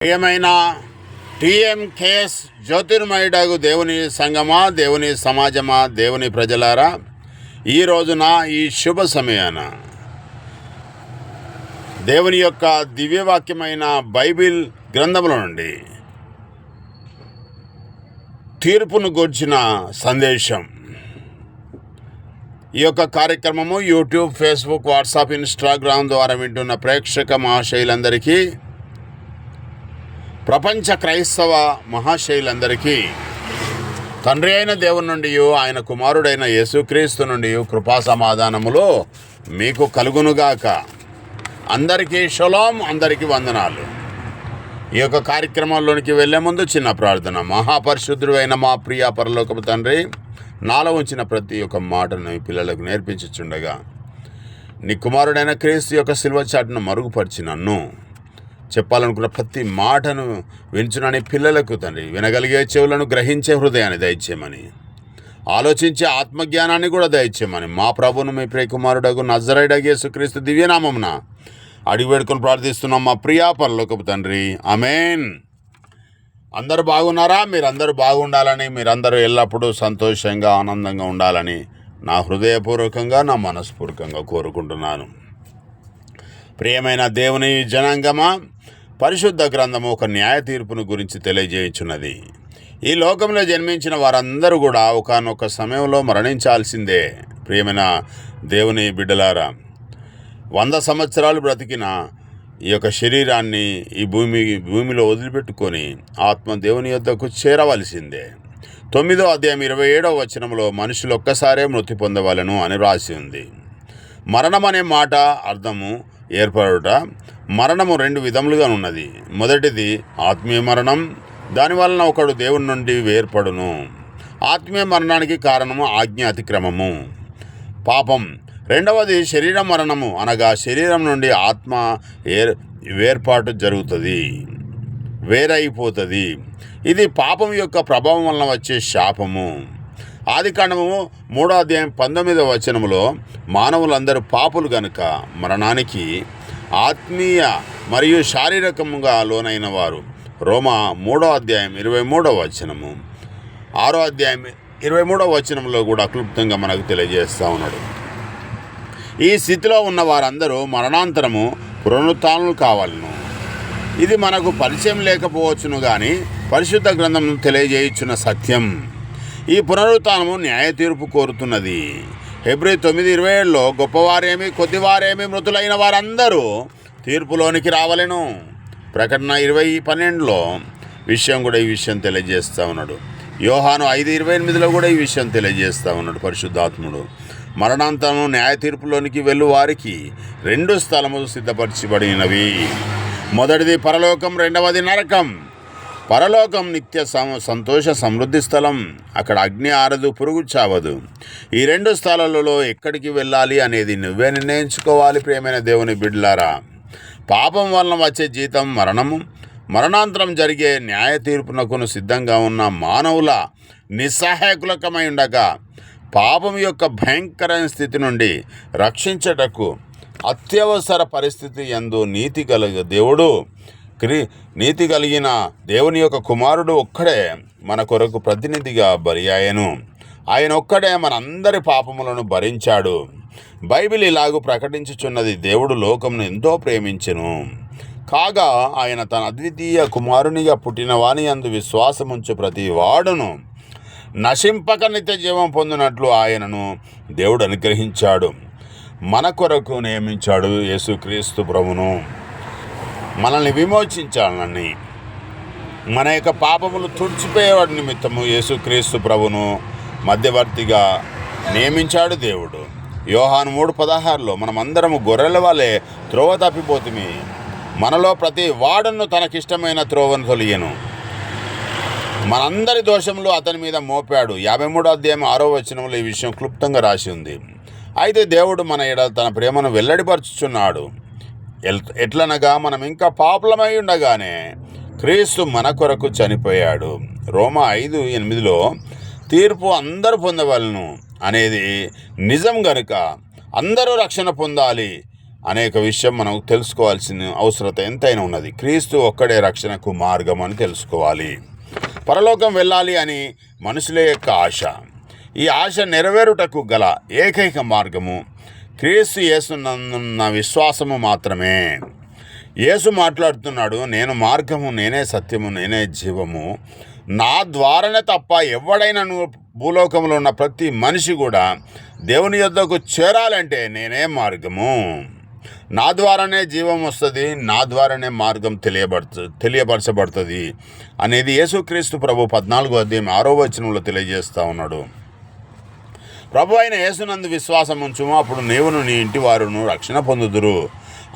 ప్రియమైన టిఎంకేఎస్ జ్యోతిర్మయుడగు దేవుని సంగమా దేవుని సమాజమా దేవుని ప్రజలారా ఈ రోజున ఈ శుభ సమయాన దేవుని యొక్క దివ్యవాక్యమైన బైబిల్ గ్రంథముల నుండి తీర్పును గూర్చిన సందేశం. ఈ యొక్క కార్యక్రమము యూట్యూబ్ ఫేస్బుక్ వాట్సాప్ ఇన్స్టాగ్రామ్ ద్వారా వింటున్న ప్రేక్షక మహాశైలందరికీ ప్రపంచ క్రైస్తవ మహాశైలందరికీ తండ్రి అయిన దేవుని నుండి ఆయన కుమారుడైన యేసుక్రీస్తు నుండి కృపా సమాధానములు మీకు కలుగునుగాక. అందరికీ షలోం అందరికీ వందనాలు. ఈ యొక్క కార్యక్రమంలోనికి వెళ్ళే ముందు చిన్న ప్రార్థన. మహాపరిశుద్ధుడు అయిన మా ప్రియ పరలోకపు తండ్రి నాలో ఉంచిన ప్రతి ఒక్క మాటను ఈ పిల్లలకు నేర్పించుచుండగా నీ కుమారుడైన క్రీస్తు యొక్క సిల్వ చాటును మరుగుపరిచి నన్ను చెప్పాలనుకున్న ప్రతి మాటను వించునని పిల్లలకు తండ్రి. వినగలిగే చెవులను గ్రహించే హృదయాన్ని దయచేయమని. ఆలోచించే ఆత్మజ్ఞానాన్ని కూడా దయచేయమని. మా ప్రభును మీ ప్రియకుమారుడగు నజరైడగే సుక్రీస్తు దివ్యనామమున అడిగి వేడుకొని ప్రార్థిస్తున్నాం మా ప్రియా పరలోకపు తండ్రి. అమేన్ అందరు బాగున్నారా? మీరందరూ బాగుండాలని మీరందరూ ఎల్లప్పుడూ సంతోషంగా ఆనందంగా ఉండాలని నా హృదయపూర్వకంగా నా మనస్పూర్వకంగా కోరుకుంటున్నాను. ప్రియమైన దేవుని జనాంగమా పరిశుద్ధ గ్రంథము ఒక న్యాయ తీర్పును గురించి తెలియజేయుచున్నది. ఈ లోకంలో జన్మించిన వారందరూ కూడా ఒకనొక సమయంలో మరణించాల్సిందే. ప్రియమైన దేవుని బిడ్డలారా వంద సంవత్సరాలు బ్రతికిన ఈ యొక్క శరీరాన్ని ఈ భూమి భూమిలో వదిలిపెట్టుకొని ఆత్మ దేవుని యొద్దకు చేరవలసిందే. తొమ్మిదో అధ్యాయం ఇరవై ఏడవ వచనంలో మనుషులు ఒక్కసారే మృతి పొందవలను అని రాసి ఉంది. మరణం అనే మాట అర్థము ఏర్పడుట మరణము రెండు విధములుగా ఉన్నది. మొదటిది ఆత్మీయ మరణం దాని వలన ఒకడు దేవుని నుండి వేర్పడును. ఆత్మీయ మరణానికి కారణము ఆజ్ఞ అతిక్రమము. పాపం. రెండవది శరీర మరణము అనగా శరీరం నుండి ఆత్మ ఏర్ వేర్పాటు జరుగుతుంది. వేరైపోతుంది. ఇది పాపం యొక్క ప్రభావం వలన వచ్చే శాపము. ఆది కాండము మూడో అధ్యాయం పంతొమ్మిదవ వచనములో మానవులందరూ పాపులు గనుక మరణానికి ఆత్మీయ మరియు శారీరకముగా లోనైన వారు. రోమా మూడో అధ్యాయం ఇరవై మూడో వచనము. ఆరో అధ్యాయం ఇరవై మూడో వచనంలో కూడా క్లుప్తంగా మనకు తెలియజేస్తూ ఉన్నాడు. ఈ స్థితిలో ఉన్న వారందరూ మరణాంతరము పునరుత్నులు కావాలను. ఇది మనకు పరిచయం లేకపోవచ్చును కానీ పరిశుద్ధ గ్రంథం తెలియజేయుచున్న సత్యం. ఈ పునరుత్నము న్యాయ తీర్పు కోరుతున్నది. ఫిబ్రవరి తొమ్మిది ఇరవై ఏడులో గొప్పవారేమి కొద్దివారేమి మృతులైన వారందరూ తీర్పులోనికి రావలెను. ప్రకటన ఇరవై పన్నెండులో విషయం కూడా ఈ విషయం తెలియజేస్తూ ఉన్నాడు. యోహాను ఐదు ఇరవై ఎనిమిదిలో కూడా ఈ విషయం తెలియజేస్తూ ఉన్నాడు పరిశుద్ధాత్ముడు. మరణాంతము న్యాయ తీర్పులోనికి వెళ్ళు వారికి రెండు స్థలములు సిద్ధపరచబడినవి. మొదటిది పరలోకం రెండవది నరకం. పరలోకం నిత్య సంతోష సమృద్ధి స్థలం. అక్కడ అగ్ని ఆరదు పురుగు చావదు. ఈ రెండు స్థలాలలో ఎక్కడికి వెళ్ళాలి అనేది నువ్వే నిర్ణయించుకోవాలి ప్రియమైన దేవుని బిడ్లారా పాపం వలన వచ్చే జీతం మరణము. మరణాంతరం జరిగే న్యాయ తీర్పునకును సిద్ధంగా ఉన్న మానవుల నిస్సహాయకులకమై ఉండగా పాపం యొక్క భయంకరమైన స్థితి నుండి రక్షించటకు అత్యవసర పరిస్థితి ఎందు నీతి కలిగ దేవుడు. క్రీ నీతి కలిగిన దేవుని యొక్క కుమారుడు ఒక్కడే మన కొరకు ప్రతినిధిగా బలి అయ్యను. ఆయన ఒక్కడే మనందరి పాపములను భరించాడు. బైబిల్ ఇలాగూ ప్రకటించుచున్నది దేవుడు లోకంను ఎంతో ప్రేమించెను. కాగా ఆయన తన అద్వితీయ కుమారునిగా పుట్టిన వాని అందు విశ్వాసముంచు ప్రతి వాడును. నశింపక నిత్య జీవం పొందినట్లు ఆయనను దేవుడు అనుగ్రహించాడు. మన కొరకు నియమించాడు యేసుక్రీస్తు ప్రభును మనల్ని విమోచించాలని. మన యొక్క పాపములు తుడిచిపోయేవాడి నిమిత్తము యేసుక్రీస్తు ప్రభును మధ్యవర్తిగా నియమించాడు దేవుడు. యోహాను మూడు పదహారులో మనమందరము గొర్రెల వలె త్రోవ తప్పిపోతుంది మనలో ప్రతి వాడును తనకిష్టమైన త్రోవను తొలియను. మనందరి దోషములు అతని మీద మోపాడు. యాభై మూడో అధ్యాయం ఆరో వచనంలో ఈ విషయం క్లుప్తంగా రాసి ఉంది. అయితే దేవుడు మన ఎడ తన ప్రేమను వెల్లడిపరుచుచున్నాడు. ఎట్లనగా మనం ఇంకా పాపులమై ఉండగానే క్రీస్తు మన కొరకు చనిపోయాడు. రోమా ఐదు ఎనిమిదిలో తీర్పు అందరూ పొందవలను అనేది నిజం గనుక అందరూ రక్షణ పొందాలి అనేక విషయం మనం తెలుసుకోవాల్సిన అవసరత ఎంతైనా ఉన్నది. క్రీస్తు ఒక్కడే రక్షణకు మార్గం అని తెలుసుకోవాలి. పరలోకం వెళ్ళాలి అని మనుషుల యొక్క ఆశ. ఈ ఆశ నెరవేరుటకు గల ఏకైక మార్గము క్రీస్తు యేసునందున్న విశ్వాసము మాత్రమే. యేసు మాట్లాడుతున్నాడు నేను మార్గము నేనే సత్యము నేనే జీవము. నా ద్వారానే తప్ప ఎవడైనా నువ్వు భూలోకంలో ఉన్న ప్రతి మనిషి కూడా దేవుని యొద్దకు చేరాలంటే నేనే మార్గము. నా ద్వారానే జీవం వస్తుంది నా ద్వారానే మార్గం తెలియబడుతు తెలియపరచబడుతుంది అనేది యేసుక్రీస్తు ప్రభు పద్నాలుగో అధ్యాయం ఆరో వచనంలో తెలియజేస్తా ఉన్నాడు. ప్రభు అయిన యేసునందు విశ్వాసం ఉంచుము అప్పుడు నీవును నీ ఇంటి వారును రక్షణ పొందుదురు.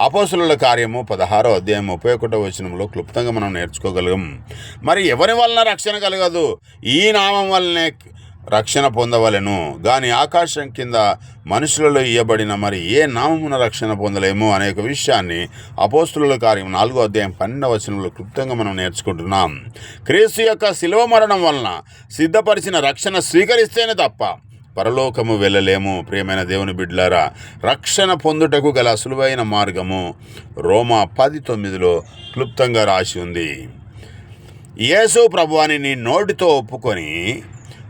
అపోసుల కార్యము పదహారో అధ్యాయం ముప్పై ఒకటో వచనంలో క్లుప్తంగా మనం నేర్చుకోగలం మరి ఎవరి వలన రక్షణ కలగదు? ఈ నామం వల్లనే రక్షణ పొందవలెను. గాని ఆకాశం కింద మనుషులలో ఇయ్యబడిన మరి ఏ నామమున రక్షణ పొందలేము అనే ఒక విషయాన్ని అపోస్తుల కార్యం నాలుగో అధ్యాయం పన్నెండవ వచనంలో క్లుప్తంగా మనం నేర్చుకుంటున్నాం. క్రీస్తు యొక్క శిలువ మరణం వలన సిద్ధపరిచిన రక్షణ స్వీకరిస్తేనే తప్ప పరలోకము వెళ్ళలేము ప్రియమైన దేవుని బిడ్లారా. రక్షణ పొందుటకు గల సులువైన మార్గము రోమా పది తొమ్మిదిలో క్లుప్తంగా రాసి ఉంది. యేసు ప్రభువాని నీ నోటితో ఒప్పుకొని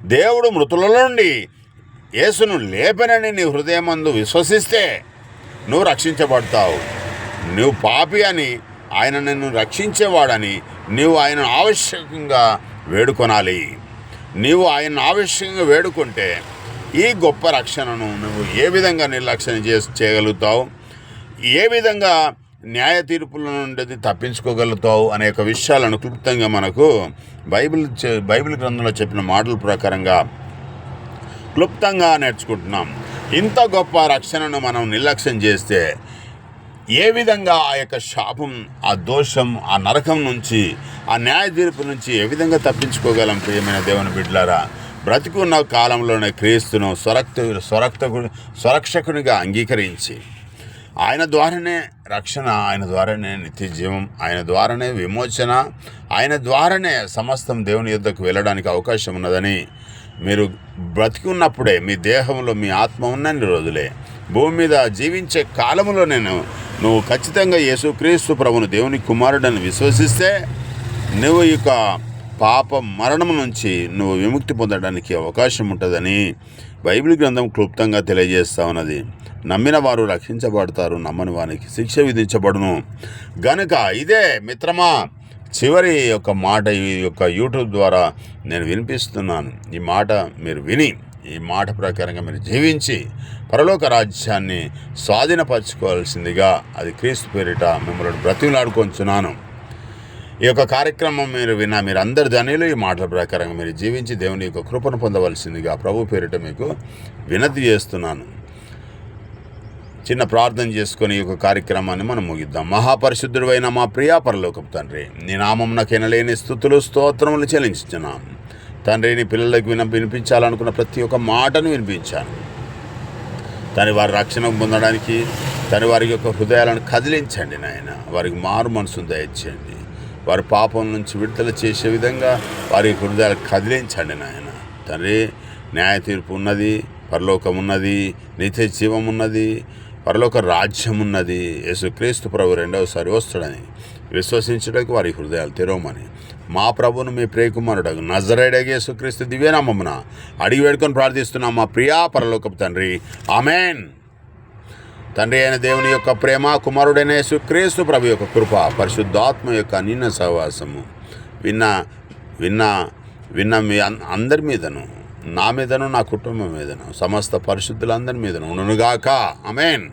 దేవుడు మృతుల నుండి యేసును లేపనని నీ హృదయమందు విశ్వసిస్తే నువ్వు రక్షించబడతావు. నువ్వు పాపి అని ఆయన నిన్ను రక్షించేవాడని నీవు ఆయన ఆవశ్యకంగా వేడుకొనాలి. నీవు ఆయన ఆవశ్యకంగా వేడుకుంటే ఈ గొప్ప రక్షణను నువ్వు ఏ విధంగా నిర్లక్ష్యం చే చేయగలుగుతావు? ఏ విధంగా న్యాయ తీర్పుల నుండి తప్పించుకోగలుగుతావు అనే ఒక విషయాలను క్లుప్తంగా మనకు బైబిల్ బైబిల్ గ్రంథంలో చెప్పిన మాటల ప్రకారంగా క్లుప్తంగా నేర్చుకుంటున్నాం. ఇంత గొప్ప రక్షణను మనం నిర్లక్ష్యం చేస్తే ఏ విధంగా ఆ యొక్క శాపం ఆ దోషం ఆ నరకం నుంచి ఆ న్యాయ తీర్పు నుంచి ఏ విధంగా తప్పించుకోగలం ప్రియమైన దేవుని బిడ్డలారా? బ్రతికున్న కాలంలోనే క్రీస్తును స్వరక్త స్వరక్తకు స్వరక్షకునిగా అంగీకరించి ఆయన ద్వారానే రక్షణ ఆయన ద్వారానే నిత్య జీవం ఆయన ద్వారానే విమోచన ఆయన ద్వారానే సమస్తం దేవుని యుద్ధకు వెళ్ళడానికి అవకాశం ఉన్నదని మీరు బ్రతికి ఉన్నప్పుడే మీ దేహంలో మీ ఆత్మ ఉన్నన్ని రోజులే. భూమి మీద జీవించే కాలంలో నేను నువ్వు ఖచ్చితంగా యేసుక్రీస్తు ప్రభును దేవుని కుమారుడని విశ్వసిస్తే నువ్వు యొక్క పాప మరణం నుంచి నువ్వు విముక్తి పొందడానికి అవకాశం ఉంటుందని బైబిల్ గ్రంథం క్లుప్తంగా తెలియజేస్తా ఉన్నది. నమ్మిన వారు రక్షించబడతారు నమ్మని వారికి శిక్ష విధించబడును. గనుక ఇదే మిత్రమా చివరి యొక్క మాట ఈ యొక్క యూట్యూబ్ ద్వారా నేను వినిపిస్తున్నాను. ఈ మాట మీరు విని ఈ మాట ప్రకారంగా మీరు జీవించి పరలోక రాజ్యాన్ని స్వాధీనపరచుకోవాల్సిందిగా అది క్రీస్తు పేరిట మిమ్మల్ని బ్రతిమలాడుకొంచున్నాను. ఈ యొక్క కార్యక్రమం మీరు విన్న మీరు అందరి ధనిలో ఈ మాటల ప్రకారంగా మీరు జీవించి దేవుని యొక్క కృపను పొందవలసిందిగా ప్రభు పేరిట మీకు వినతి చేస్తున్నాను. చిన్న ప్రార్థన చేసుకొని ఈ యొక్క కార్యక్రమాన్ని మనం ముగిద్దాం. మహాపరిశుద్ధుడైన మా ప్రియాపరలోకపు తండ్రి నీ నామం నాకెనలేని స్థుతులు స్తోత్రములు చెల్లించున్నాం తండ్రి నీ పిల్లలకు విన వినిపించాలనుకున్న ప్రతి ఒక్క మాటను వినిపించాను. తని వారి రక్షణ పొందడానికి తని వారి యొక్క హృదయాలను కదిలించండి నాయన. వారికి మారు మనసును దయచేయండి. వారి పాపం నుంచి విడుదల చేసే విధంగా వారి హృదయాలు కదిలించండి నాయన. తండ్రి న్యాయ తీర్పు ఉన్నది పరలోకం ఉన్నది నిత్య జీవం ఉన్నది పరలోక రాజ్యం ఉన్నది. యేసుక్రీస్తు ప్రభు రెండవసారి వస్తాడని విశ్వసించడానికి వారి హృదయాలు తెరవమని. మా ప్రభును మీ ప్రియకుమారుడు నజరేడగ యేసుక్రీస్తు దివ్యనామమున అడిగి వేడుకొని ప్రార్థిస్తున్నాం మా ప్రియా పరలోకపు తండ్రి. ఆమెన్. తండ్రి అయిన దేవుని యొక్క ప్రేమ కుమారుడైన యేసుక్రీస్తు ప్రభు యొక్క కృప పరిశుద్ధాత్మ యొక్క నిన్న సహవాసము. విన్న విన్న విన్న మీ అందరి మీదను నా మీదను నా కుటుంబం మీదను సమస్త పరిశుద్ధులందరి మీదను ఉండునుగాక. అమేన్